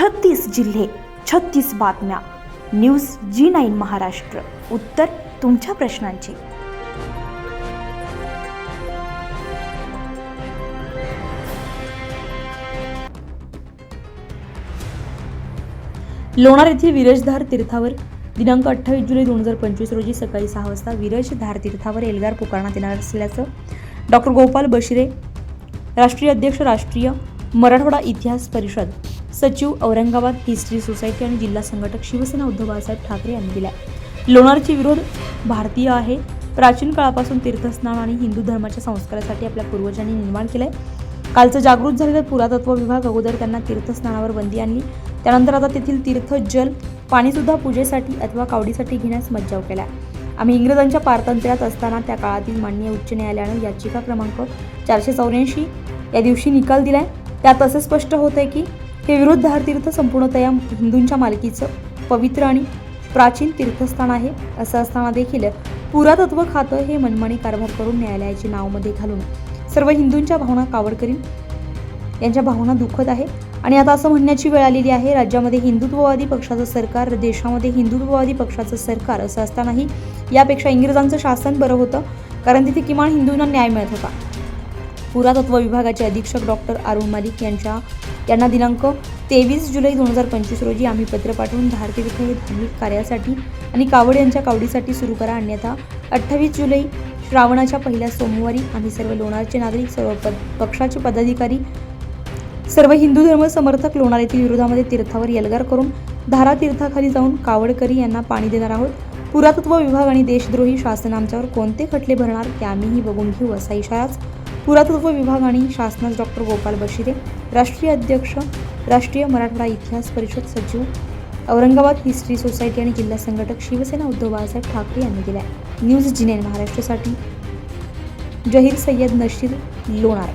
छत्तीस जिल्हे छत्तीस बातम्या. News Zee nine Maharashtra. उत्तर तुमच्या प्रश्नांची. लोणार येथील विरजधार तीर्थावर दिनांक अठ्ठावीस जुलै दोन हजार पंचवीस रोजी सकाळी सहा वाजता विरजधार तीर्थावर एल्गार पुकारण्यात येणार असल्याचं डॉक्टर गोपाल बशिरे राष्ट्रीय अध्यक्ष राष्ट्रीय मराठवाडा इतिहास परिषद सचिव औरंगाबाद हिस्ट्री सोसायटी आणि जिल्हा संघटक शिवसेना उद्धव बाळासाहेब ठाकरे यांनी दिला लोणारचे विरोध भारतीय आहे. प्राचीन काळापासून तीर्थस्नान आणि हिंदू धर्माच्या संस्कारासाठी आपल्या पूर्वजांनी निर्माण केलंय. कालचं जागृत झालेलं पुरातत्व विभाग अगोदर त्यांना तीर्थस्नानावर बंदी आणली. त्यानंतर आता तेथील तीर्थ जल पाणीसुद्धा पूजेसाठी अथवा कावडीसाठी घेण्यास मज्जाव केला आम्ही इंग्रजांच्या पारतंत्र्यात असताना त्या काळातील माननीय उच्च न्यायालयानं याचिका क्रमांक चारशे चौऱ्याऐंशी या दिवशी निकाल दिलाय. त्यात असं स्पष्ट होत आहे की हे विरुद्ध तीर्थ संपूर्णतया हिंदूंच्या मालकीचं पवित्र आणि प्राचीन तीर्थस्थान आहे. असं असताना देखील पुरातत्व खातं हे मनमानी कारभार करून न्यायालयाचे नावमध्ये घालून सर्व हिंदूंच्या भावना कावड करीन. यांच्या भावना दुखत आहे. आणि आता असं म्हणण्याची वेळ आलेली आहे. राज्यामध्ये हिंदुत्ववादी पक्षाचं सरकार देशामध्ये हिंदुत्ववादी पक्षाचं सरकार असं असतानाही यापेक्षा इंग्रजांचं शासन बरं होतं. कारण तिथे किमान हिंदूंना न्याय मिळत होता. पुरातत्व विभागाचे अधीक्षक डॉक्टर अरुण मालिक यांच्या यांना दिनांक तेवीस जुलै दोन हजार पंचवीस रोजी आम्ही पत्र पाठवून धारतीर्थ हे धार्मिक कार्यासाठी आणि कावड यांच्या कावडीसाठी सुरू करा. अन्यथा अठ्ठावीस जुलै श्रावणाच्या पहिल्या सोमवारी आम्ही सर्व लोणारचे नागरिक सर्व पद पक्षाचे पदाधिकारी सर्व हिंदू धर्म समर्थक लोणार येथील विरोधामध्ये तीर्थावर यलगार करून धारा तीर्थाखाली जाऊन कावडकरी यांना पाणी देणार आहोत. पुरातत्व विभाग आणि देशद्रोही शासन आमच्यावर कोणते खटले भरणार ते आम्हीही बघून घेऊ असा इशाराच पुरातत्व विभाग आणि शासनास डॉक्टर गोपाल बशिरे राष्ट्रीय अध्यक्ष राष्ट्रीय मराठवाडा इतिहास परिषद सचिव औरंगाबाद हिस्ट्री सोसायटी आणि जिल्हा संघटक शिवसेना उद्धव बाळासाहेब ठाकरे यांनी दिला न्यूज जिनेन महाराष्ट्रासाठी. जहीर सय्यद नशीर लोणार.